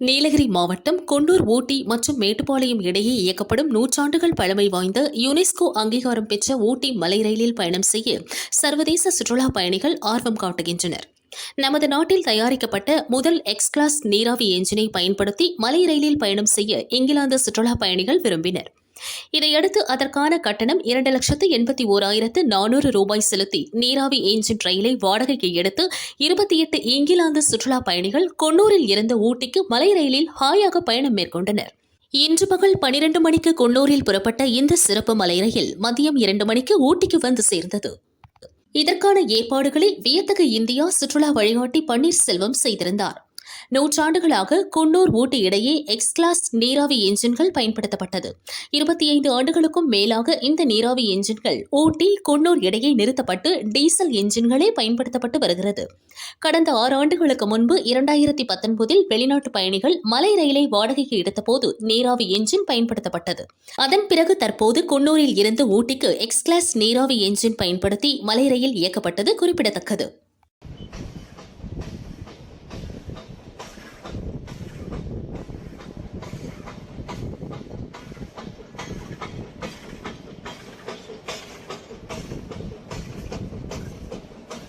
நீலகிரி மாவட்டம் கொண்டூர் ஊட்டி மற்றும் மேட்டுப்பாளையம் இடையே இயக்கப்படும் நூற்றாண்டுகள் பழமை வாய்ந்த யுனெஸ்கோ அங்கீகாரம் பெற்ற ஊட்டி மலை ரயிலில் பயணம் செய்ய சர்வதேச சுற்றுலா பயணிகள் ஆர்வம் காட்டுகின்றனர். நமது நாட்டில் தயாரிக்கப்பட்ட முதல் எக்ஸ் கிளாஸ் நீராவி என்ஜினை பயன்படுத்தி மலை ரயிலில் பயணம் செய்ய இங்கிலாந்து சுற்றுலா பயணிகள் விரும்பினர். இதையடுத்து அதற்கான கட்டணம் இரண்டு லட்சத்து எண்பத்தி ஓராயிரத்து நானூறு ரூபாய் செலுத்தி நீராவி என்ஜின் ரயிலை வாடகைக்கு எடுத்து இருபத்தி எட்டு இங்கிலாந்து சுற்றுலா பயணிகள் கொன்னூரில் இருந்து ஊட்டிக்கு மலை ரயிலில் ஹாயாக பயணம் மேற்கொண்டனர். இன்று பகல் பனிரெண்டு மணிக்கு கொன்னூரில் புறப்பட்ட இந்த சிறப்பு மலை ரயில் மதியம் இரண்டு மணிக்கு ஊட்டிக்கு வந்து சேர்ந்தது. இதற்கான ஏற்பாடுகளை வியத்தகு இந்தியா சுற்றுலா வழிகாட்டி பன்னீர்செல்வம் செய்திருந்தார். நூற்றாண்டுகளாக குன்னூர் ஊட்டி இடையே எக்ஸ் கிளாஸ் நீராவி என்ஜின்கள் பயன்படுத்தப்பட்டது. இருபத்தி ஐந்து ஆண்டுகளுக்கும் மேலாக இந்த நீராவி என்ஜின்கள் ஊட்டி குன்னூர் இடையே நிறுத்தப்பட்டு டீசல் என்ஜின்களே பயன்படுத்தப்பட்டு வருகிறது. கடந்த ஆறு ஆண்டுகளுக்கு முன்பு இரண்டாயிரத்தி பத்தொன்பதில் வெளிநாட்டு பயணிகள் மலை ரயிலை வாடகைக்கு எடுத்தபோது நீராவி என்ஜின் பயன்படுத்தப்பட்டது. அதன் பிறகு தற்போது குன்னூரில் இருந்து ஊட்டிக்கு எக்ஸ் கிளாஸ் நீராவி என்ஜின் பயன்படுத்தி மலை ரயில் இயக்கப்பட்டது குறிப்பிடத்தக்கது.